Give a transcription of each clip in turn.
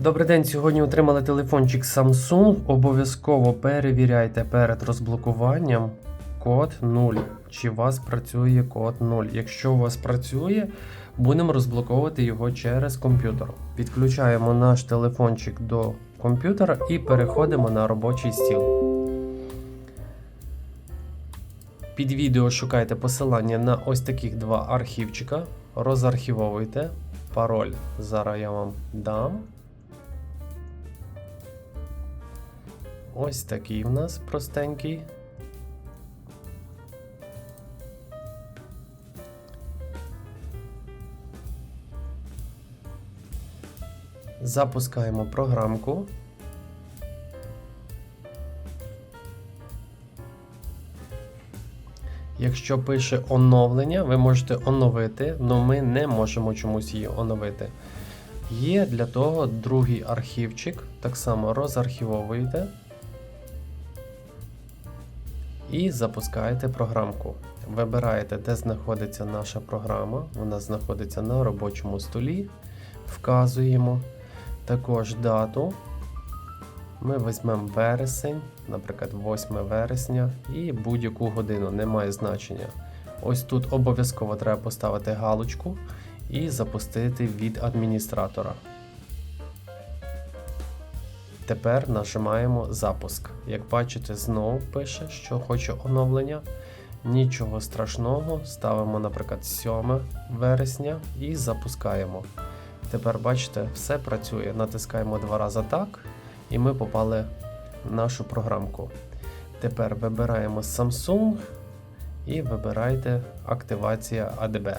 Добрий день. Сьогодні отримали телефончик Samsung. Обов'язково перевіряйте перед розблокуванням код 0. Чи у вас працює код 0. Якщо у вас працює, будемо розблоковувати його через комп'ютер. Підключаємо наш телефончик до комп'ютера і переходимо на робочий стіл. Під відео шукайте посилання на ось таких два архівчика. Розархівовуйте. Пароль зараз я вам дам. Ось такий в нас простенький. Запускаємо програмку. Якщо пише оновлення, ви можете оновити, але ми не можемо чомусь її оновити. Є для того другий архівчик, так само розархівовуєте і запускаєте програмку. Вибираєте, де знаходиться наша програма. Вона знаходиться на робочому столі. Вказуємо також дату. Ми візьмемо вересень, наприклад, 8 вересня, і будь-яку годину немає значення. Ось тут обов'язково треба поставити галочку і запустити від адміністратора. Тепер нажимаємо запуск. Як бачите, знову пише, що хоче оновлення. Нічого страшного, ставимо, наприклад, 7 вересня і запускаємо. Тепер бачите, все працює. Натискаємо два рази так, і ми попали в нашу програмку. Тепер вибираємо Samsung і вибирайте активація ADB.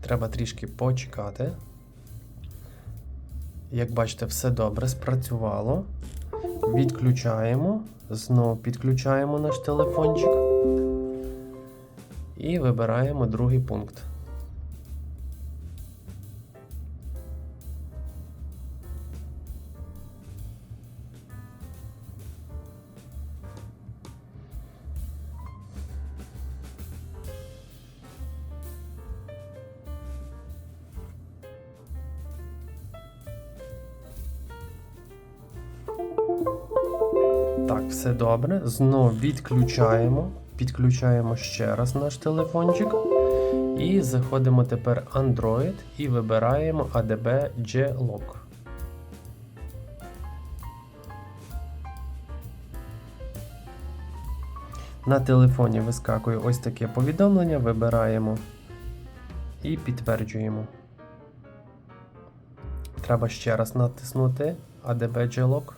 Треба трішки почекати. Як бачите, все добре спрацювало. Відключаємо, знову підключаємо наш телефончик і вибираємо другий пункт. Так, все добре. Знову відключаємо. Підключаємо ще раз наш телефончик. І заходимо тепер Android і вибираємо ADB G-Lock. На телефоні вискакує ось таке повідомлення. Вибираємо і підтверджуємо. Треба ще раз натиснути ADB G-Lock.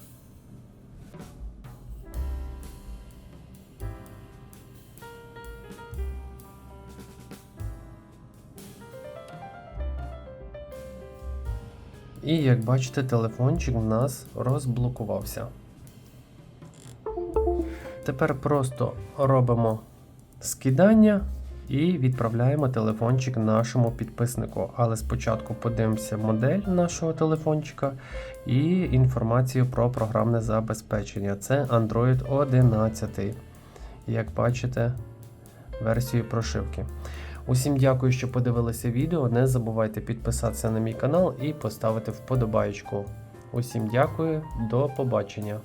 І як бачите, телефончик в нас розблокувався. Тепер просто робимо скидання і відправляємо телефончик нашому підписнику. Але спочатку подивимося модель нашого телефончика і інформацію про програмне забезпечення. Це Android 11. Як бачите, версію прошивки. Усім дякую, що подивилися відео. Не забувайте підписатися на мій канал і поставити вподобайку. Усім дякую, до побачення.